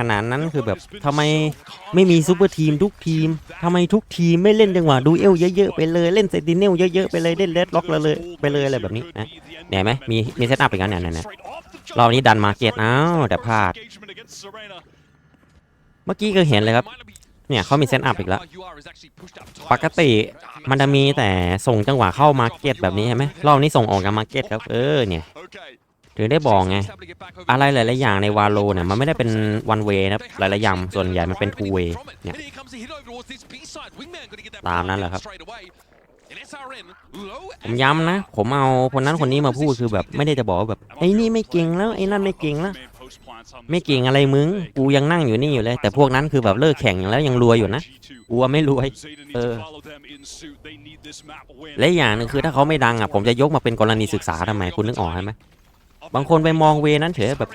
ขนาดนั้นคือแบบทำไมไม่มีซูเปอร์ทีมทุกทีมทำไมทุกทีมไม่เล่นจังหวะดูเอลเยอะๆไปเลยเล่นเซติเนลเยอะๆไปเลยเล่นเลดล็อกเลยไปเลยอะไรแบบนี้นะเนี่ยเห็นไหมมีมีเซตอัพอีกแล้วเนี่ยเนี่ยเนี่ยรอบนี้ดันมาเก็ตอ้าวแต่พลาด เมื่อกี้ก็เห็นเลยครับเนี่ยเขามีเซตอัพอีกแล้ว ปกติมันจะมีแต่ส่งจังหวะเข้ามาเก็ตแบบนี้ใช่ไหมรอบนี้ส่งออกจากมาเก็ตครับเออเนี่ย ถึงได้บอกไง อะไรหลาย ๆ อย่างในวาโลเนี่ยมันไม่ได้เป็นวันเวนะหลาย ๆ อย่างส่วนใหญ่มันเป็นทูเวเนี่ยตามนั้นแหละครับ ผมย้ำนะ ผมเอาคนนั้นคนนี้มาพูดคือแบบไม่ได้จะบอกว่าแบบไอ้นี่ไม่เก่งแล้วไอ้นั่นไม่เก่งแล้วไม่เก่งอะไรมึง กูยังนั่งอยู่นี่อยู่เลย แต่พวกนั้นคือแบบเลิกแข่งแล้วยังรวยอยู่นะกูไม่รวย เออ และอย่างหนึงคือถ้าเขาไม่ดังอะผมจะยกมาเป็นกรณีศึกษาทำไมคุณนึกออกใช่ไหม บางคนไปมองเวนั้นเฉยแบบ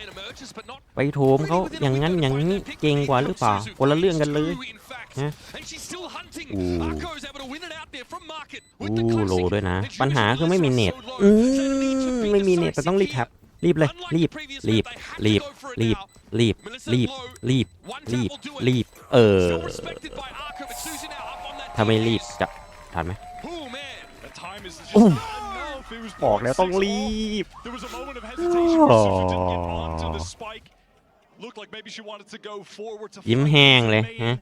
ไปโถมเขาอย่างนั้นอย่างนี้เก่งกว่าหรือเปล่าคนละเรื่องกันเลยฮะอู้อู้โลด้วยนะ ปัญหาคือไม่มีเน็ตอืมไม่มีเน็ตแต่ต้องรีบแท็บรีบเลยรีบรีบรีบรีบรีบรีบรีบรีบรีบเออถ้าไม่รีบจะทันไหมอู้ บอกแล้วต้องรีบยิ้มแห้งเลยฮะ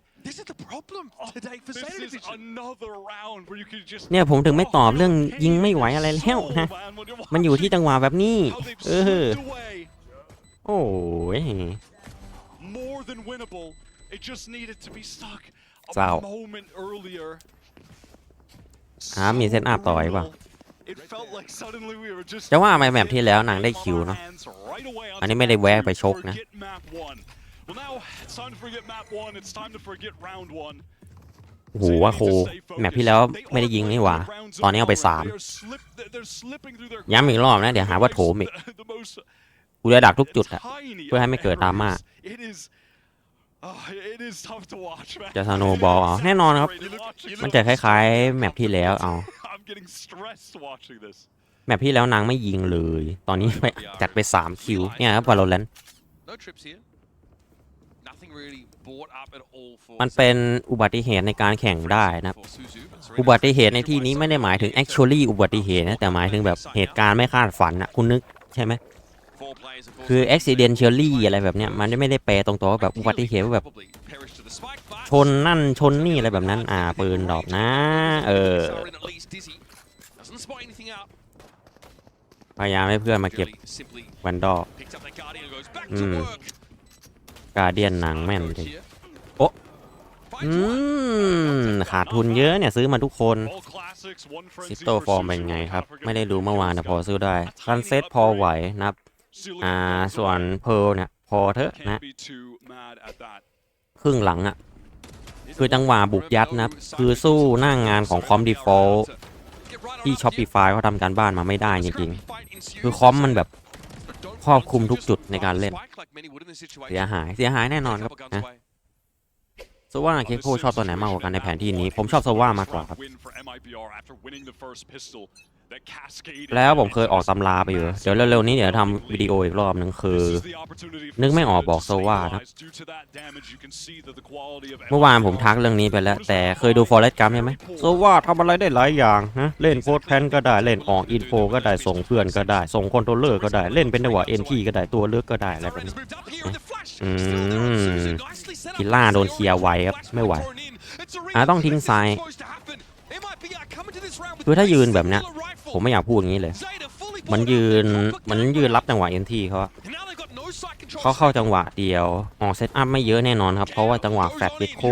เนี่ยผมถึงไม่ตอบเรื่องยิงไม่ไหวอะไรแล้วฮะ มันอยู่ที่จังหวะแบบนี้ เออ โอ้ยเศร้าหามีเซตอัพต่อไอ้ป่ะา It felt like suddenly we were just จะว่าไปแบบที่แล้วนางได้คิวเนาะ อันนี้ไม่ได้แวะไปชกนะ Forget map one. Well now it's time to forget map one. It's time to forget round one. โอ้โหว่าโคแมปที่แล้วไม่ได้ยิงนี่หว่า ตอนนี้เอาไปสามย้ำอีกรอบนะ เดี๋ยวหาว่าโถมอีก กูจะดักทุกจุดอะเพื่อให้ไม่เกิดดราม่าจะสโนว์บอลเอาแน่นอนครับ มันจะคล้ายๆ แมปที่แล้วเอา แมปที่แล้วนางไม่ยิงเลย ตอนนี้ไปจัดไป 3 คิว เนี่ยครับ Valorant No trips here. Nothing really brought up at all for มันเป็นอุบัติเหตุในการแข่งได้นะครับ for Suzu, but Serena อุบัติเหตุในที่นี้ไม่ได้หมายถึง actually อุบัติเหตุนะ แต่หมายถึงแบบเหตุการณ์ไม่คาดฝันอะคุณนึกใช่ไหม four players, of course, คือ who accidentally อะไรแบบเนี้ย มันไม่ได้แปลตรงตัวว่าแบบอุบัติเหตุว่าแบบ probably perished to the spike, but ชนนั่นชนนี่อะไรแบบนั้น อ่า ปืนดอกนะ เออ Sarin at least dizzy. Doesn't spot anything out. พยายามให้เพื่อนมาเก็บ Really simply วันดอ picks up that guardian and goes back to Mm. work. กาเดียนหนังแม่นจริง Here. Oh. Finds อื one. มขาดทุนเยอะเนี่ยซื้อมาทุกคนซิปโตฟอร์มเป็นไงครับ ไม่ได้ดูเมื่อวานแต่พอซื้อได้ซันเซ็ตพอไหวนะครับ อ่า ส่วนเพร์ลเนี่ย พอเถอะนะ ครึ่งหลังอะ คือจังหวะบุกยัดนะ คือสู้หน้างงานของคอมดีฟอลที่ Shopify เขาทำการบ้านมาไม่ได้จริงๆ คือคอมมันแบบครอบคลุมทุกจุดในการเล่น เสียหาย เสียหายแน่นอนครับนะโซว่าเคโคชอบตัวไหนมากกว่ากันในแผนที่นี้ ผมชอบโซว่ามากกว่าครับ แล้วผมเคยออกตำราไปอยู่ เดี๋ยวเร็วๆนี้เดี๋ยวทำวิดีโออีกรอบหนึ่งคือ นึกไม่ออกบอกโซว่าครับเมื่อวานผมทักเรื่องนี้ไปแล้ว แต่เคยดูฟอร์เรสต์กัมใช่ไหมโซว่าทำอะไรได้หลายอย่างนะ เล่นโค้ดแพนก็ได้ เล่นออกอินโฟก็ได้ ส่งเพื่อนก็ได้ ส่งคอนโทรลเลอร์ก็ได้ เล่นเป็นจังหวะเอ็นทีก็ได้ ตัวเลือกก็ได้อะไรแบบนี้อืมกิลล่าโดนเคลียร์ไวครับ ไม่ไหวอะต้องทิ้งซ้าย คือถ้ายืนแบบเนี้ยผมไม่อยากพูดอย่างนี้เลย มันยืนมันยืนรับจังหวะเอ็นทีเขาอะเขาเข้าจังหวะเดียวออกเซตอัพไม่เยอะแน่นอนครับ เพราะว่าจังหวะแฟลตเวโค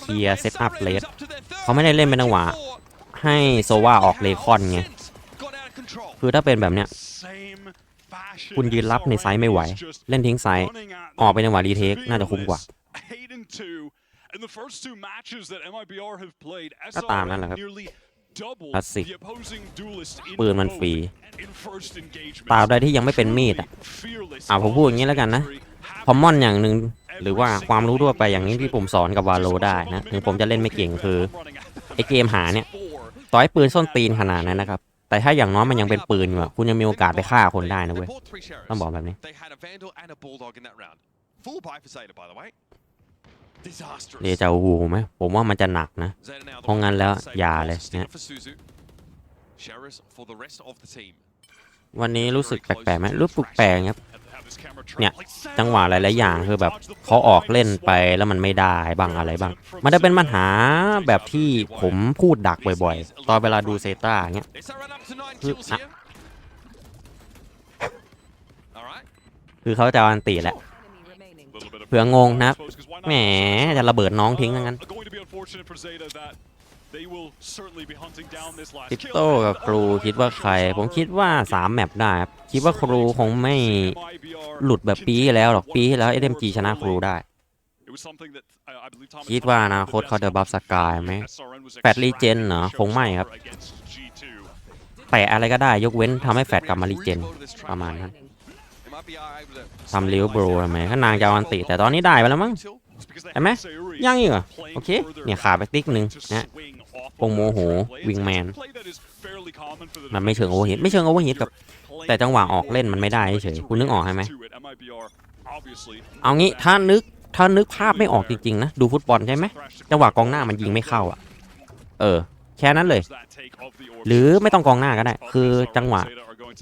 เคลียร์เซตอัพเลสเขาไม่ได้เล่นเป็นจังหวะ ให้โซวาออกเลคอนไงคือถ้าเป็นแบบเนี้ยคุณยืนรับในไซส์ไม่ไหว เล่นทิ้งไซส์ออกไปจังหวะรีเทคน่าจะคุ้มกว่าก็ตามนั่นแหละครับ คลาสสิกปืนมันฟรีตราบใดที่ยังไม่เป็นมีดอะอ่าผมพูดอย่างนี้แล้วกันนะคอมมอนอย่างหนึ่งหรือว่าความรู้ทั่วไปอย่างนี้ที่ผมสอนกับวาโลได้นะถึงผมจะเล่นไม่เก่งคือไอเกมหาเนี่ยต่อให้ปืนส้นตีนขนาดนั้นนะครับ แต่ถ้าอย่างน้อยมันยังเป็นปืนอยู่อะคุณยังมีโอกาสไปฆ่าคนได้นะเว้ยต้องบอกแบบนี้ เดจาวูไหมผมว่ามันจะหนักนะ Zeta now the เพราะงั้นแล้ว one for Zeta, อย่า also เลย still เนี่ย for Suzu. Sherris for the rest of the team. วันนี้รู้สึกแปลกๆไหมรู้สึกแปลกครับเนี่ยจังหวะหลายๆอย่างคือแบบเขาออกเล่นไปแล้วมันไม่ได้บ้างอะไรบ้าง มันจะเป็นปัญหาแบบที่ผมพูดดักบ่อยๆ ตอนเวลาดูเซต้าอย่างเงี้ย It's a run up to nine Look, kills ah. here. All right. คือเขาจะเอาอันตีแหละ เผื่องงนะครับแหมจะระเบิดน้องทิ้งทั้งนั้นทิปโต้กับครูคิดว่าใคร ผมคิดว่า 3 แมปได้ครับคิดว่าครูคงไม่หลุดแบบปีที่แล้วหรอกปีที่แล้ว SMG ชนะครูได้ คิดว่าอนาคตเขาจะบัฟสกายไหมแฟดรีเจนเหรอคงไม่ครับแต่อะไรก็ได้ยกเว้นทำให้แฟดกลับมารีเจนประมาณนั้น ทำลิวบรทำไมข้านางจะเอาอันติแต่ตอนนี้ได้ไปแล้วมั้ง till เห็นไหมยังอีกเหรอโอเค เนี่ยขาไปติ๊กหนึ่งนะปงโมโหวิงแมน มันไม่เชิงโอเวอร์ฮิตไม่เชิงโอเวอร์ฮิตกับ แต่จังหวะออกเล่นมันไม่ได้เฉยคุณนึกออกใช่ไหมเอางี้ถ้านึกถ้านึกภาพไม่ออกจริงๆนะ ดูฟุตบอลใช่ไหมจังหวะกองหน้ามันยิงไม่เข้าอะ เออ แค่นั้นเลย หรือไม่ต้องกองหน้าก็ได้ คือจังหวะ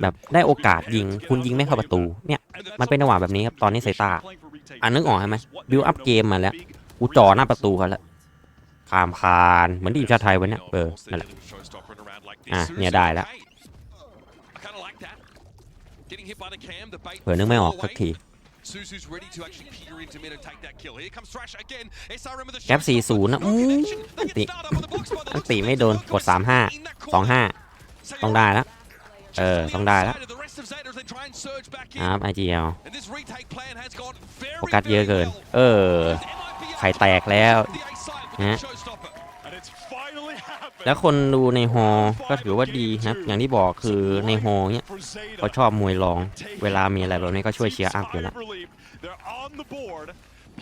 แบบได้โอกาสยิง คุณยิงไม่เข้าประตู เนี่ย มันเป็นจังหวะแบบนี้ครับ ตอนนี้เซตาอะนึกออกใช่ไหมบิวอัพเกมมาแล้ว กูจ่อหน้าประตูเขาแล้วขามคาน เหมือนทีมชาติไทยวันเนี้ยเออ นั่นแหละ อะ เนี่ยได้แล้วเผื่อนึกไม่ออกสักที Suzu's ready to actually peer into mid and take that kill. Here comes Thrash again. SRM with a แก๊ป shot. 40นะอู้อันติ อันติไม่โดน กด 35 25 ต้องได้แล้ว เออ ต้องได้แล้วครับ IGL โฟกัสเยอะเกิน เออ ไข่แตกแล้วฮะแล้วคนดูในฮอก็ถือว่าดีนะ อย่างที่บอกคือในฮอเนี่ยเขาชอบมวยรอง เวลามีอะไรแบบนี้ก็ช่วยเชียร์อัพอยู่แล้ว They're on the board,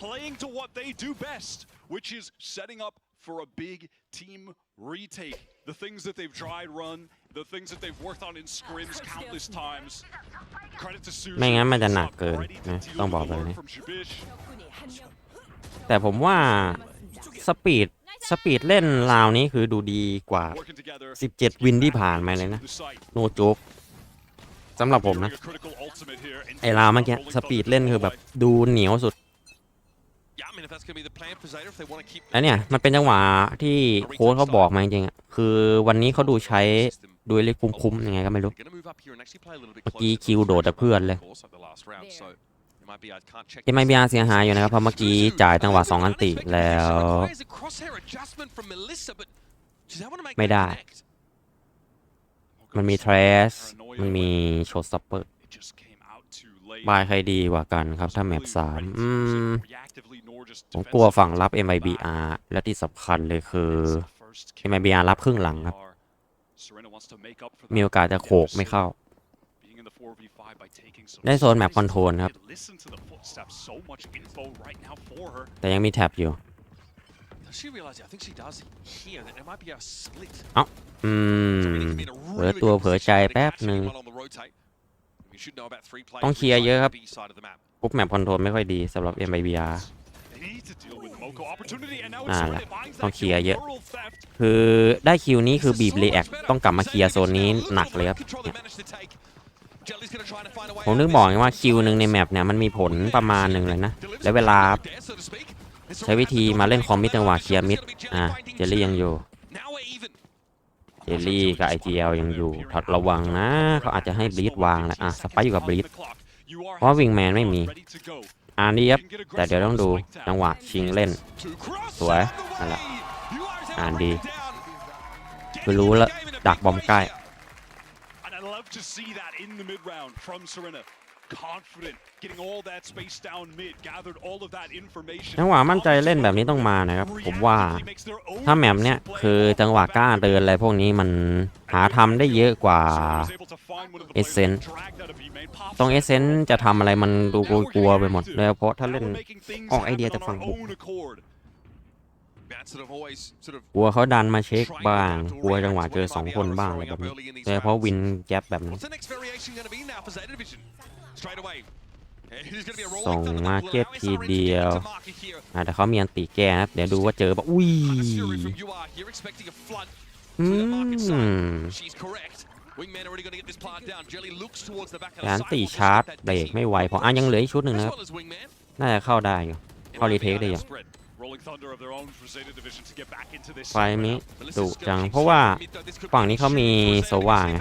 playing to what they do best, which is setting up for a big team retake. The things that they've tried run, the things that they've worked on in scrims countless times. Credit to Suzu. ไม่งั้นมันจะหนัก who's เกิน ready to นะ deal ต้อง with บอก the แบบ work นี้ from Shubish. แต่ผมว่าสปีดสปีดเล่นราวนี้คือดูดีกว่า Working together 17 วินที่ผ่านมาเลยนะ the site. โนโจ๊กสำหรับผมนะ Doing a critical ultimate here into ไอ้ราวเมื่อกี้ rolling สปีดเล่นคือแบบดูเหนียวสุด Yeah, I mean, if that's going to be the plan for Zeta, if they want to keep แล้วเนี่ย มันเป็นจังหวะที่โค้ชเขาบอกมาจริงๆอะคือวันนี้เขาดูใช้ ดูเล็กคุ้มๆยังไงก็ไม่รู้ Gonna move up here and actually play a little bit เมื่อกี้ closer คิวโดดจากเพื่อนเลย of course, like the last round, so it might be I can't check เอ็มไอบีอาร์เสียหายอยู่นะครับเพราะเมื่อกี้จ่ายจังหวะ2อันติแล้ว Requires a crosshair adjustment from Melissa, but she's able to make ไม่ that ได้ connect. มันมีเทรสมันมีโชว์สต็อปเปอร์ It just came out too late. บายใครดีกว่ากันครับ ถ้าแมปสามอืม Reactively nor just ผมกลัวฝั่งรับ defensively. MIBR และที่สำคัญเลยคือ It's the first kill MIBR รับครึ่งหลังครับ มี that โอกาสจะโขกไม่เข้า being in the 4v5 by taking some ได้โซนแมปคอนโทรลครับ Listen to the footsteps, so much info right now for her. แต่ยังมีแท็บอยู่ Does she realize it? I think she does here that it might be a split. อืม Serena's been a เผลอ really ตัว good เผลอ position ใจ to แป๊บ catch หนึ่ง anyone on the rotate. We should know about three players ต้องเคลียร์เยอะครับ B side of the map. ปุ๊บแมปคอนโทรลไม่ค่อยดีสำหรับ MIBR They need to deal with Moko opportunity, and now นั่ it's นแหละ Serena finds ต้อง that เคลียร์ kill. เยอะ Pearl theft. คือได้คิวนี้คือบีบรีแอคต้องกลับมาเคลียร์โซนนี้หนักเลยครับ ผมนึกบอกไงว่าคิวหนึ่งในแมปเนี่ยมันมีผลประมาณหนึ่งเลยนะ แล้วเวลาใช้วิธีมาเล่นคอมมิดจังหวะเคลียร์มิด อะเจลลี่ยังอยู่ เจลลี่กับ IGL ยังอยู่ถัดระวังนะ เขาอาจจะให้บลีดวางแหละอะสไปร์อยู่กับบลีดเพราะวิงแมนไม่มี อันนี้ครับแต่เดี๋ยวต้องดูจังหวะชิงเล่น สวยนั่นแหละอ่านดีคือรู้แล้วดักบอมใกล้ And I love to see that in the mid round from Serena. Confident, getting all that space down mid, gathered all of that information. จังหวะมั่นใจเล่นแบบนี้ต้องมานะครับ ผมว่าถ้าแมปเนี้ยคือจังหวะกล้าเดินอะไรพวกนี้มันหาทำได้เยอะกว่าเอเซนต์ตรงเอเซนต์จะทำอะไรมันดูกลัวๆไปหมดเลยเพราะถ้าเล่นออกไอเดียจากฝั่งบุกกลัวเขาดันมาเช็คบ้าง กลัวจังหวะเจอสองคนบ้างอะไรแบบนี้โดยเฉพาะวินแก๊ปแบบนี้ What's the next variation going to be now for Zeta Division? Straight away. Who's gonna be a rolling ส่ง thunder มา that เก็ต will allow ที SRM to เดียว get to market here. อะแต่เขามีอันติแก้นะครับเดี๋ยวดูว่าเจอปะอุ้ย Fury from UR here expecting a flood อื to the market side. ม She's correct. Wingman already gonna get this plant down. Jelly looks towards the back of การ the ตี sidewalk. ชาร์จ He's got that เบรก dizzy ไม่ไหวเพราะอะยังเหลืออีกชุดหนึ่ง as นะครับ well as Wingman. น่าจะเข้าได้อยู่ เข้ารีเทคได้อยู่ Spread. Rolling Thunder of their own for Zeta Division to get back into this ไฟล์นี้ Melissa's ดุ gonna จัง keep เพราะว่า shooting mid, though. This could ฝั่ง be นี้เขามี shoot for โซ Zeta ว่า Division, ไง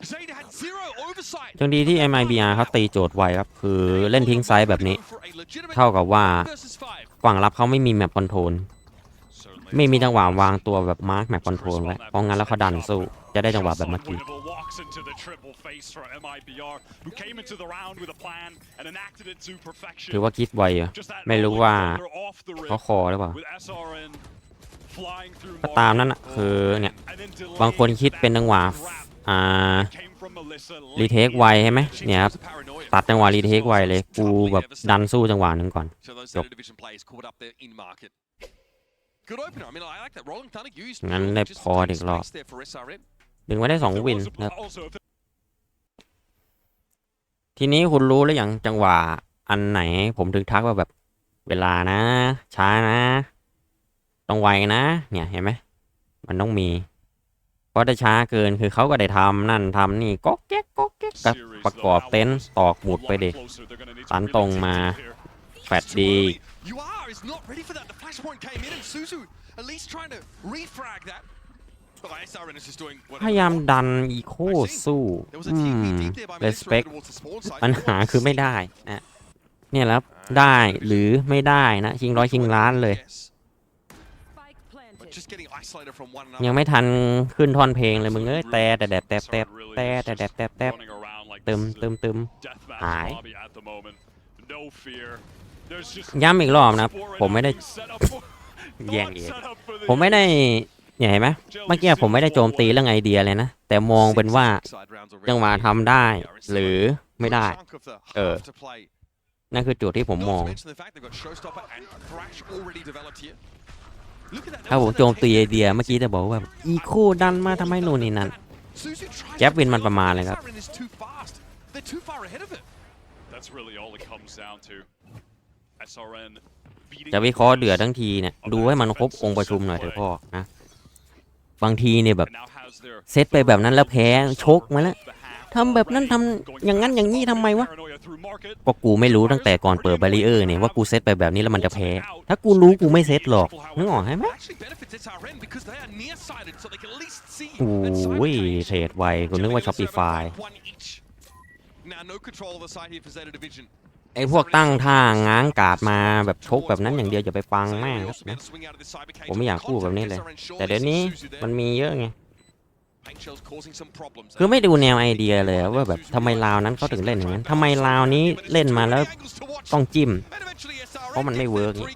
but even comes to it. There it is, Melissa for two. Zeta had zero oversight. จังดีที่ MIBR เขาตีโจทย์ไวครับ คือเล่นทิ้งไซส์แบบนี้ For a legitimate เท่ากับว่า versus five. ฝั่งรับเขาไม่มีแมปคอนโทรล Certainly ไม่มี it's จังหวะ not วางตัวแบบมาร์คแมปคอนโทรลไว้เพราะงั้นแล้วเขาดันสู้ จะได้จังหวะแบบเมื่อกี้ Winnable walks into the triple face for MIBR, who came into the round with a plan and enacted it to perfection. ถือว่าคิดไวอยู่ Just that ไม่รู้ rolling ว่า thunder off the rip เขาคอหรือเปล่า with SRN flying through ก็ตามนั้นอะคือเนี่ย and then delaying บางคนคิดเป็นจังหวะ that grab อ่า came from Melissa รีเทคไวใช่ไหมเนี่ยครับตัดจังหวะรีเทคไวเลยกูแบบดันสู้จังหวะหนึ่งก่อน So those Yep. Zeta Division players caught up there in market. Good opener. I mean, I like that. Rolling Thunder used งั้น Drill ได้ just พอ to take อีกรอบ space there for SRM. ดึงไว้ได้สอง There วิน was- นะครับ also, if ทีนี้คุณรู้แล้วอย่างจังหวะอันไหน ผมถึงทักว่าแบบเวลานะ ช้านะ ต้องไวนะ เนี่ยเห็นไหมมันต้องมี เพราะถ้าช้าเกินคือเขาก็ได้ทำนั่นทำนี่ก๊อกแก๊กก๊อกแก๊กกับประกอบเต็นท์ตอกหมุดไปเด็ก closer, they're gonna need to ตัน really ตรง dig มา deep here. แฟดดี You are is not ready for that. The flashpoint came in, and Suzu at least trying to refrag that. But SRN is just doing พ whatever. ยายามดันอีโคสู้ There was a อื TP ม deep there by เ e ส Melissa เป right ค towards the spawn site. ปัญหาคือไม่ได้นะเนี่ยแล้วได้หรือไม่ได้นะ ชิงร้อยชิงล้านเลย Yes. But just getting isolated from one ยัง another. ไม่ทันขึ้นท่อนเพลงเลยมึงเอ้ยแต่แต่แดดแต่แต่แต่แต่แดดแต่แต่ Running around like ตึม this is a ตึมตึม deathmatch Aye. lobby at the moment. No fear. There's just ย้ำอีกรอบนะครับ Foreign ผมไม่ได้ being set up for- แย่ง not เอง set up for the ผมไม่ได้เนี่ยเห็นไหมเมื่อกี้ผมไม่ได้โจมตีเรื่องไอเดียเลยนะ แต่มองเป็นว่า Side rounds already. จังหวะทำได้ หรือไม่ได้ Good chunk of the เออ half to play. นั่นคือจุดที่ผมม Not อง ถ้าผมโจมตีไอเดียเมื่อกี้จะบอกว่าอีโคดันมาทำไมนู่นนี่นั่น Suzu tries แจ็บ to วินมัน play ประมาณเลย off, ครับ but SRN is too fast. They're too far ahead of it. That's really all it comes down to. SRN beating จะวิเคราะห์เดือดทั้งทีเนี่ยดูให้มันครบองค์ประชุมหน่อยเถอะพ่อนะ บางทีเนี่ยแบบ and now has their เซตไปแบบนั้นแล้วแพ้ชกมาแล้ว the half ทำแบบนั้นทำอย่างนั้นอย่างนี้ทำไมวะ ก็กูไม่รู้ตั้งแต่ก่อนเปิดบาริเออร์เนี่ยว่ากูเซตไปแบบนี้แล้วมันจะแพ้ ถ้ากูรู้กูไม่เซตหรอกนึกออกไหมโอ้ยเทรดไวกูนึกว่า Shopify One each. Now no control of the side here for Zeta Division. ไอ้พวกตั้งท่าง้างกาดมาแบบชกแบบนั้นอย่างเดียวอย่าไปฟังแม่งนะผมไม่อยากพูดแบบนี้เลย แต่เดี๋ยวนี้มันมีเยอะไง คือไม่ดูแนวไอเดียเลยว่าแบบทำไมลาวนั้นเขาถึงเล่นอย่างนั้นทำไมลาวนี้เล่นมาแล้วต้องจิ้ม เพราะมันไม่เวิร์กนี่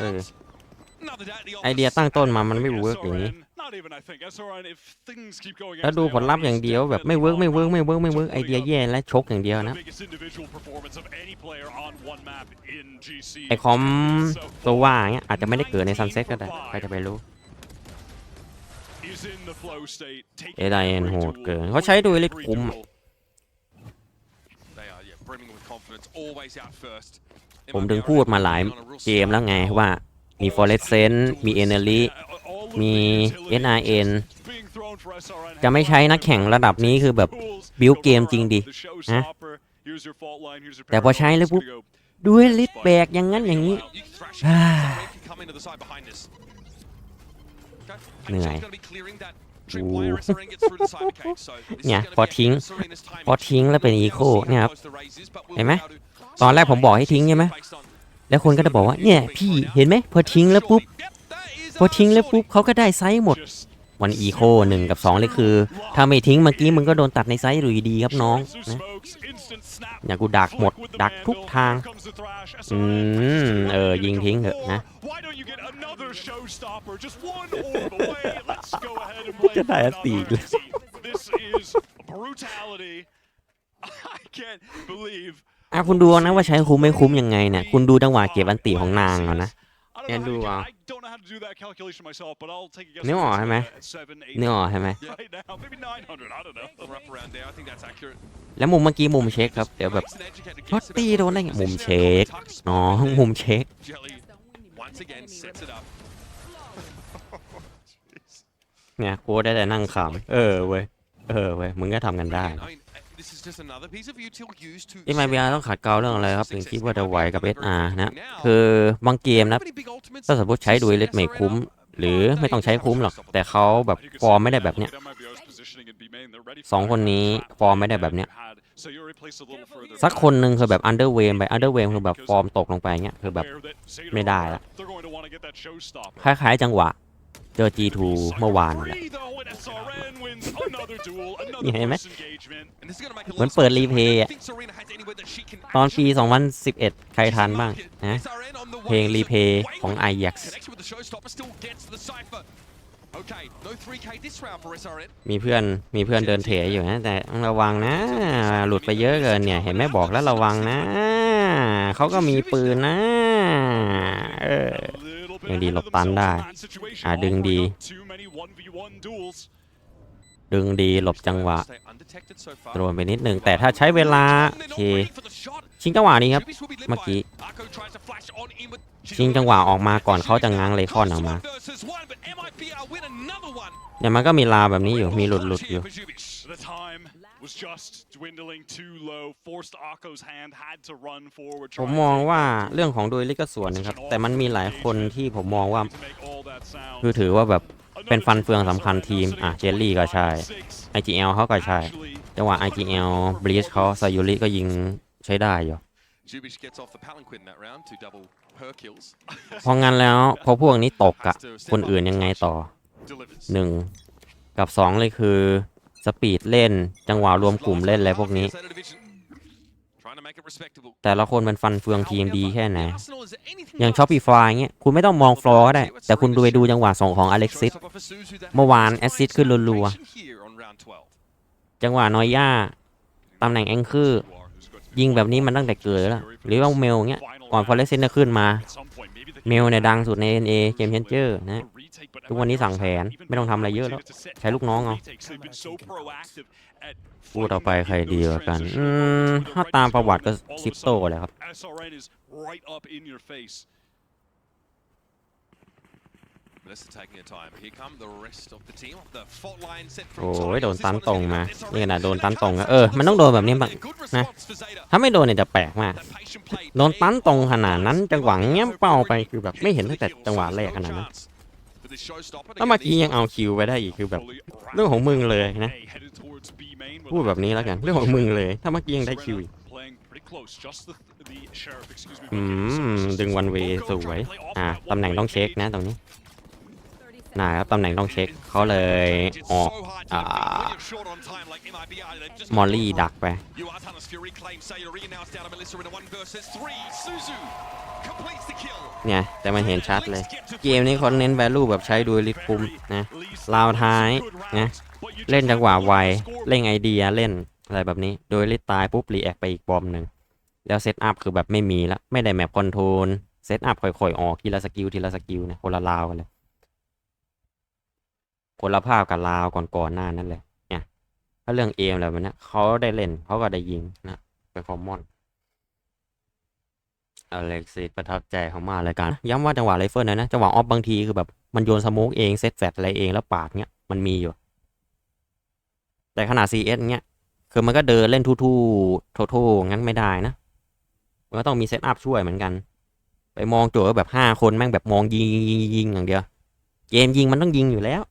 เออไอเดียตั้งต้นมามันไม่เวิร์กอย่างนี้แล้วดูผลลัพธ์อย่างเดียวแบบไม่เวิร์กไม่เวิร์กไม่เวิร์กไม่เวิร์กไอเดียแย่และชกอย่างเดียวนะไอคอมตัวว่าอย่างเงี้ยอาจจะไม่ได้เกิดในซันเซ็ตก็ได้ใครจะไปรู้ เอไดเอ็น every โหด duel, เกินเขาใช้ดูลิท every คุ้มอะ duel. They are, yeah, brimming with confidence, always out first. ผมถึงพูดมาหลายเกมแล้วไงว่ามีฟอร์เรสเซนมีเอเนลี Yeah, all of มี the utility NIN being thrown for SRN จะไม่ใช้นักแข่งระดับนี้คือแบบบิวเกมจริงดิ The showstopper, here's your fault line, here's your แต่พอใช้แล้วปุ๊บ paranoia, it's gonna go ดูลิทแบกอย่างนั้นอย่างนี้ You can thrash it. Ah. SRN can come into the side behind us. Okay. He นื่อย Hangshell's gonna be clearing that tripwire. SRN gets through the side of the cage, so this is เนี่ย gonna พอ be a ทิ้ง Serena's timing. พอทิ้งแล้วเป็นอีโคเนี่ยครับ Close the raises, but we'll เห็นไหม be able to ตอนแรกผมบอกให้ทิ้งใช่ไหม based on แล้วคนก็จะบอกว่าเนี่ยพี่เห็นไหมพอทิ้งแล้วปุ๊บ Yep, that is พอทิ้งแล้ว a ปุ๊บเขาก็ได้ไซส์หมด วันอีโคหนึ่งกับ2เลยคือ ถ้าไม่ทิ้งเมื่อกี้มึงก็โดนตัดในไซส์หรืยดีครับน้องนะอย่างกูดักหมด ดักทุกทาง อืม เออ ยิงทิ้งเถอะนะ จะได้ตีกแล้ว อะคุณดูนะว่าใช้คุ้มไม่คุ้มยังไงเนี่ย คุณดูจังหวะเก็บอันตีของนางเอานะ เอ็น know ดู how you เอา can- I don't know how to do that calculation myself, but I'll take a guess. นึกออก it's, ใช่ไหม uh, seven, eight นึกออกใช่ไหม right now, maybe 900. I don't know. We're up around there. I think that's accurate. แล้วมุมเมื่อกี้มุมเช็คครับ เดี๋ยวแบบ Makes an educated ช็อต guess about ตี what โดนได้ไง position มุม they're เช็ค going. Tucks น้อง spotted มุ there. มเช็ค Jelly once again sets it up. เนี่ยกูได้แต่นั่งขำเออเว้ย เออเว้ย มึงก็ทำกันได้ ที่มา set เบีย up ต้องขัดเกลาเรื่องอะไรครับถึง success. คิดว่าจะไหวกับ Very SR นะ now, คือบางเกมนะ how many big ultimates ถ้าสมมติใช้ดูเอลิทไม่คุ้ม หรือไม่ต้องใช้คุ้มหรอก แต่เขาแบบฟอร์มไม่ได้แบบเนี้ยสองคนนี้ฟอร์มไม่ได้แบบเนี้ยสักคนหนึ่งคือแบบอันเดอร์เวมไปอันเดอร์เวมคือแบบฟอร์มตกลงไปเงี้ยคือแบบไม่ได้ละคล้ายๆจังหวะ เจอ G2 เมื่อวานนี่เห็นไหมเหมือนเปิดรีเพย์อะตอนปี 2011 ใครทันบ้างนะเพลงรีเพย์ของ i อ x มีเพื่อนมีเพื่อนเดินเถยอยู่นะ แต่ระวังนะ หลุดไปเยอะเกินเนี่ย เห็นไหมบอกแล้วระวังนะ เขาก็มีปืนนะ เออ ยังดีหลบตันได้ อะดึงดี ดึงดีหลบจังหวะ Stay undetected so far. โดนไปนิดหนึ่งแต่ถ้าใช้เวลาโอเคชิงจังหวะนี้ครับ Jubies will be lit เมื่อ by กี้ Arco tries to flash on in with ชิงจังหวะออกมาก่อนเขาจะง้างเลคอนออกมา versus one, but MIBR win another one. เนี่ยมันก็มีลาวแบบนี้อยู่มีหลุดหลุดอยู่ For Jubies. The time was just dwindling too low. Forced Akko's hand, had to run forward. ผม try and มอง take ว่า over. เรื่องของโดยลิก็ส่วนหนึงครับ แต่มันมีหลายคนที่ผมมองว่า To make all that sound. คือถือว่าแบบเป็น Another ฟันเฟือง two สำคัญ SRN ทีม อะ sitting เจลลี่ก็ใช่ five, six. IGL เขาก็ใช่ Actually, จังหวะ IGL บลีชเขาซายุริก็ยิงใช้ได้อยู่ Jubies gets off the palanquin that round to double her kills. เพราะงั้นแล้วพอพวกนี้ตกอะคนอื่นยังไงต่อ delivers. หนึ่งกับสองเลยคือ สปีดเล่น จังหวะรวมกลุ่มเล่นอะไรพวกนี้ แต่ละคนเป็นฟันเฟืองทีมดีแค่ไหน อย่างช้อปปี้ฟายเงี้ย คุณไม่ต้องมองฟลอร์ก็ได้ แต่คุณดูไปดูจังหวะส่งของอเล็กซิส เมื่อวานแอสซิสต์ขึ้นรัว here on round 12. จังหวะนอยย่า ตำแหน่งแองคือ ยิงแบบนี้มันตั้งแต่เกิดแล้ว หรือว่าเมลเงี้ย ก่อนฟอเรสเซนจะขึ้นมา เมลเนี่ยดังสุดใน NA เกมเชนเจอร์นะ ทุกวันนี้สั่งแผนไม่ต้องทำอะไรเยอะแล้ว ใช้ลูกน้องเอาพูดต่อไปใครดีกว่ากัน อืม ถ้าตามประวัติก็ซิปโตเลยครับ SRN is right up in your face. Melissa taking her time. Here come the rest of the team. The fault line set from โอ้ย Tigers. โดน This ตัน one is ตรง heading มา back. SRN นี่ขนาดโดน pushing ตัน back ตรง on อะ the เออ มันต้องโดนแบบนี้บ้าง Good นะ response for Zeta. ถ้าไม่โดนเนี่ยจะแปลกมาก That patient play โดนตัน paid ตรง off. ขนาดนั้นจังหวะเงี้ยเป้าไปคือแบบไม่เห็นตั้งแต่จังหวะแรกขนาดนั้น For this showstopper to แล้ว get เมื่อกี้ these ยังเอาคิวไปได้อีกคือแบบเรื่องของมึงเลยนะ พูดแบบนี้แล้วกันเรื่องของมึงเลย ถ้าเมื่อกี้ยังได้คิวอีก Playing pretty close, just the, the sheriff, excuse me. อืมดึงวันเวสวย อ่าตำแหน่งต้องเช็คนะตรงนี้ น่าครับตำแหน่งต้องเช็คเขาเลยออกอมอลลี่ดักไป เนี่ยแต่มันเห็นชัดเลย เกมนี้เขาเน้น value แบบใช้ดูลิทคุมนะลาวท้ายนะเล่นจังหวะไว เล่นไอเดียเล่นอะไรแบบนี้ โดยลิตตายปุ๊บรีแอคไปอีกบอมหนึ่ง แล้วเซตอัพคือแบบไม่มีละไม่ได้แมปคอนโทรลเซตอัพค่อยๆ ออกทีละสกิลทีละสกิลเนี่ยคนละลาวกันเลย คนลภาพกับลาวก่อนๆหน้านั่นเลยเนี่ยถ้าเรื่องเอมอะไรแบบนี้เขาได้เล่นเขาก็ได้ยิงนะเป็นคอมมอนอเล็กซิสประทับใจเขามากเลยกัน ย้ำว่าจังหวะไรเฟิลนะนะจังหวะออฟบางทีคือแบบมันโยนสโมกเองเซตแฟตอะไรเองแล้วปาดเนี้ยมันมีอยู่ แต่ขนาด CS เนี้ยคือมันก็เดินเล่นทู่ๆโทๆงั้นไม่ได้นะ มันก็ต้องมีเซตอัพช่วยเหมือนกัน ไปมองโจทย์แบบห้าคนแม่งแบบมองยิงยิงยิงอย่างเดียว เกมยิงมันต้องยิงอยู่แล้ว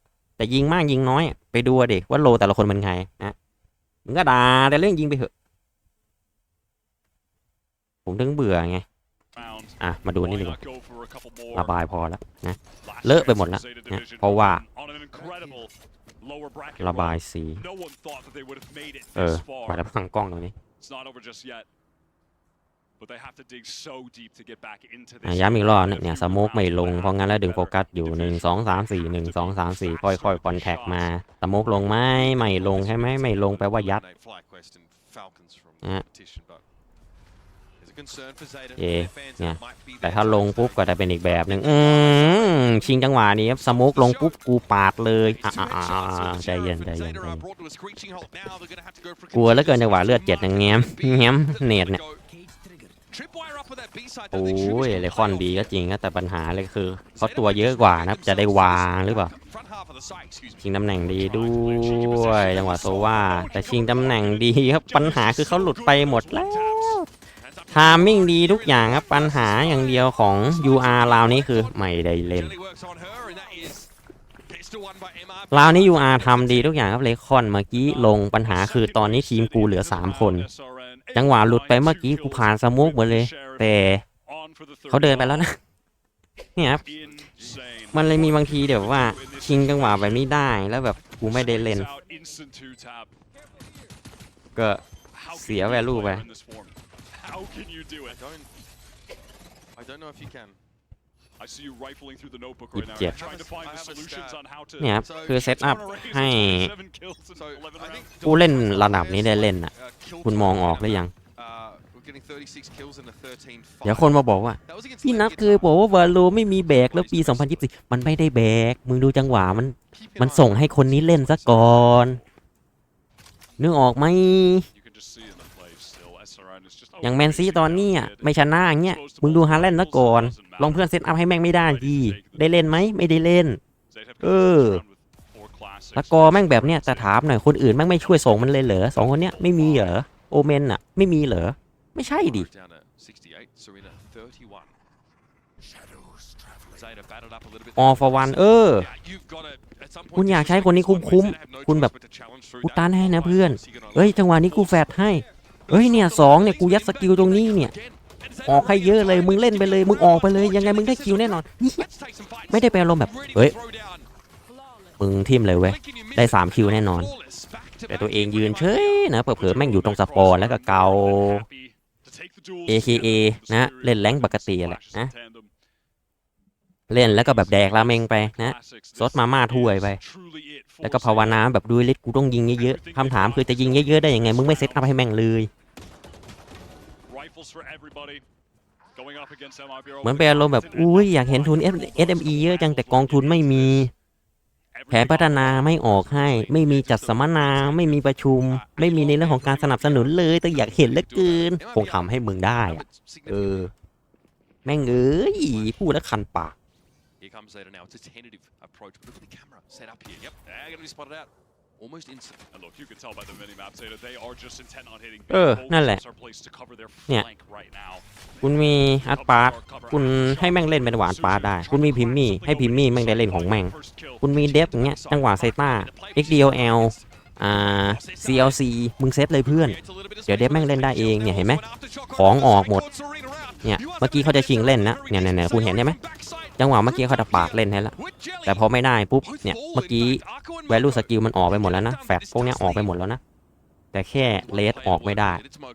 แต่ยิงมากยิงน้อยอะไปดูเด็กว่าโลแต่ละคนเป็นไงนะมึงก็ด่าแต่เรื่องยิงไปเถอะ ผมถึงเบื่อไงอะมาดูนี่ Why ดีกว่าระบายพอแล้วนะเลอะไปหมดแล้วนะเพราะว่าระบายสี เออ this กว่า far. จะพังกล้องตรงนี้ ย้ำอีกรอบนะ If เนี่ย you สโมกไม่ลง round เพราะงั้นแล้วดึงโฟกัสอยู่หนึ่งสองสามสี่หนึ่งสองสามสี่ค่อยๆคอนแทคมาสโมกลงไหมไม่ลงใช่ไหมไม่ลงแปลว่ายัด Eliminate FlyQuest and Falcons from Yeah. competition, but There's a concern for Zeta. Yeah, Their fans yeah. might be แต่ there ถ้า to ลงปุ๊บก็จะเป็นอีกแบบหนึ่งอืมชิงจังหวะนี้ครับสโมุกลงปุ๊บกูปาดเลยอะ It's อะ two อะ headshots, อะ so the ใจเย็น Sheriff ใจ and เย็น Zeta ใจ are เย็น brought to a screeching halt. Now they're gonna have to go for กลัวเหลือเกินจังหวะเลือดเจ็ดนะแง้มแง้มเนตเนี่ย โอ้ Don't think Sugar's ย gonna เลยคอน play ดี off ก็ it. จริงนะแต่ปัญหาเลยคือเขา Zeta ตัว might เยอะ just กว่า make นะจะได้ themselves วางหรือเปล่า front half of the site, excuse me. ชิงตำแหน่งดีด้วยจังหวะโซว่าแต่ชิงตำแหน่งดีครับปัญหาคือเขาหลุดไปหมดแล้วทามมิ่งดีทุกอย่างครับปัญหาอย่างเดียวของ UR ราวนี้คือไม่ได้เล่น Generally works on her, and that is pistol one by MR. ราวนี้ UR ทำดีทุกอย่างครับเลคอนเมื่อกี้ลงปัญหาคือตอนนี้ทีมกูเหลือ 3 คน จังหวะหลุดไปเมื่อกี้กูผ่านสโมุกหมดเลย แต่เขาเดินไปแล้วนะ เนี่ยครับ มันเลยมีบางทีเดี๋ยวว่าชิงจังหวะแบบนี้ได้แล้วแบบกูไม่ได้เล่น ก็เสีย value ไป How can you do I it? don't. I don't know if you can. ยี่ right สิ now. บเจ็ด You're trying to find I the have a solutions stat. on how to เนี่ยครับ So คือเซตอัพให้ seven kills in So 11 I think rounds. ผู้เล่นระดับนี้ได้เล่นน่ะ Uh, kill คุณมองออกหรือยัง Uh, we're getting 36 kills in the 13 fight. เดี๋ยวคนมาบอกว่า That was against พี่นัท Lane เคย Guitar. บอกว่าวาโลไม่มีแบกแล้วปี 2024 มันไม่ได้แบก มึงดูจังหวะมัน Keep an มัน eye ส่ง on ให้คนนี้เล่นซะก่อนนึกออกไหม You can just see in the play still. SRN is just อย่างแมนซีตอนนี้อะไม่ชนะอย่างเงี้ย มึงดูฮาแลนด์ซะก่อน ลองเพื่อนเซตอัพให้แม่งไม่ได้ดีได้เล่นไหม ไม่ได้เล่น เออสกอแม่งแบบเนี้ยแต่ถามหน่อยคนอื่นแม่งไม่ช่วยส่งมันเลยเหรอสองคนเนี้ยไม่มีเหรอ โอเมนอะ ไม่มีเหรอ ไม่ใช่ดิ Down to 68, Serena 31. Zeta battled up a little bit. All for one เออ คุณอยากใช้คนนี้ swing this one คุ้มๆ คุณแบบกูตันให้นะเพื่อน เอ้ยจังหวะนี้กูแฟดให้ เอ้ยเนี่ยสองเนี่ยกูยัดสกิลตรงนี้เนี่ยออกให้เยอะเลยมึงเล่นไปเลยมึงออกไปเลยยังไงมึงได้คิวแน่นอนเหี้ย Let's take some fights. ไม่ได้ไปอารมณ์แบบเฮ้ยมึงทิมเลยเว้ยได้สามคิวแน่นอน แต่ตัวเองยืนเฉยนะเผลอๆแม่งอยู่ตรงสปอนแล้วก็เกา AKA นะเล่นแรงปกติแหละนะเล่นแล้วก็แบบแดกราเมงไปนะซดมาม่าถ้วยไป แล้วก็ภาวนาแบบดูลิสกูต้องยิงเยอะๆคำถามคือจะยิงเยอะๆได้ยังไงมึงไม่เซตอัพให้แม่งเลย เหมือนเป็นอารมณ์แบบ อุ้ยอยากเห็นทุน SME เยอะจังแต่กองทุนไม่มี แผนพัฒนาไม่ออกให้ ไม่มีจัดสัมมนา ไม่มีประชุม ไม่มีในเรื่องของการสนับสนุนเลยแต่อยากเห็นเหลือเกิน คงทำให้มึงได้อะเออ แม่งเอ้ยพูดแล้วคันปาก Here comes Zeta now. It's a tentative approach, but look at the camera set up here. Yep, they're going to be spotted out almost instantly. And look, you can tell by the mini-map data, they are just intent on hitting Ờ, both นั่นแหละ sides are placed to cover their Nè. flank right now. คุณมีอาร์ตปาร์ตคุณให้แม่งเล่นเป็นหวานปาร์ตได้ คุณมีพิมมี่ ให้พิมมี่แม่งได้เล่นของแม่ง คุณมีเดฟอย่างเงี้ย จังหวะเซต้า XDLL อ่า CLC มึงเซตเลยเพื่อน เดี๋ยวเดฟแม่งเล่นได้เองเนี่ยเห็นไหมของออกหมด เนี่ยเมื่อกี้เขาจะชิงเล่นนะเนี่ยเนี่ยคุณเห็นใช่ไหมจังหวะเมื่อกี้เขาจะปาดเล่นให้แล้วแต่พอไม่ได้ปุ๊บเนี่ยเมื่อกี้ value skill มันออกไปหมดแล้วนะแฟดพวกนี้ออกไปหมดแล้วนะแต่แค่เลสออกไม่ได้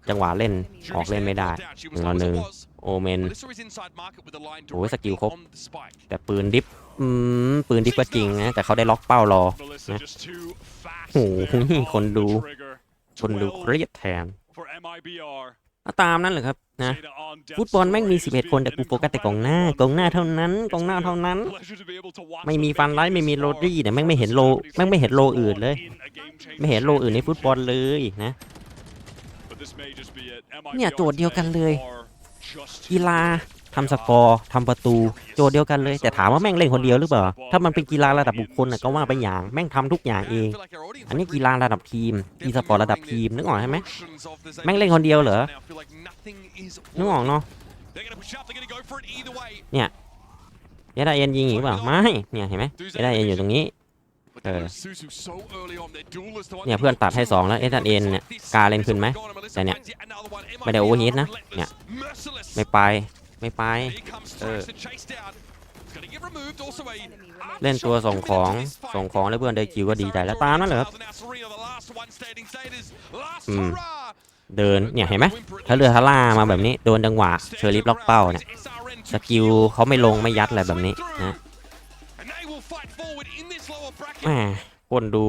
จังหวะเล่นออกเล่นไม่ได้หนึ่งหนึ่งโอเมนโอ้ยสกิลครบ แต่ปืนดิฟปืนดิฟก็จริงนะ แต่เขาได้ล็อกเป้ารอ Melissa Nè. just too fast Ồ, there on คนดู คนดูเครียดแทนก็ตามนั้นแหละครับ นะฟุตบอลแม่งมี 11 คนแต่กูโฟกัสแต่กองหน้ากองหน้าเท่านั้นกองหน้าเท่านั้น ไม่มีฟันไลท์ไม่มีโรดรี่แต่แม่งไม่เห็นโลแม่งไม่เห็นโลอื่นเลย ไม่เห็นโลอื่นในฟุตบอลเลยนะเนี่ยโจทย์เดียวกันเลยกีฬา ทำสกอร์ทำประตู โจทย์เดียวกันเลย แต่ถามว่าแม่งเล่นคนเดียวหรือเปล่า ถ้ามันเป็นกีฬาระดับบุคคลน่ะก็ว่าไปอย่าง แม่งทำทุกอย่างเอง อันนี้กีฬาระดับทีมอีสปอร์ตระดับทีมนึกออกใช่ไหมแม่งเล่นคนเดียวเหรอนึกออกเนาะเนี่ยเอดาเอ็นยิงอีกเปล่าไม่เนี่ยเห็นไหมเอดาเอ็นอยู่ตรงนี้เออเนี่ยเพื่อนตัดให้สองแล้วเอดเอ็นเนี่ยกาเล่นขึ้นไหมแต่เนี่ยไม่ได้ overheat นะเนี่ยไม่ไป ไม่ไป เออ เล่นตัวส่งของ ส่งของแล้วเพื่อนได้คิวก็ดีใจแล้วตามนั่นเหรอครับ อืม เดิน เนี่ยเห็นไหมถ้าเรือทาร่ามาแบบนี้ โดนจังหวะ เชอร์ลิฟล็อกเป้าเนี่ย สกิลเขาไม่ลงไม่ยัดอะไรแบบนี้นะแหมคนดู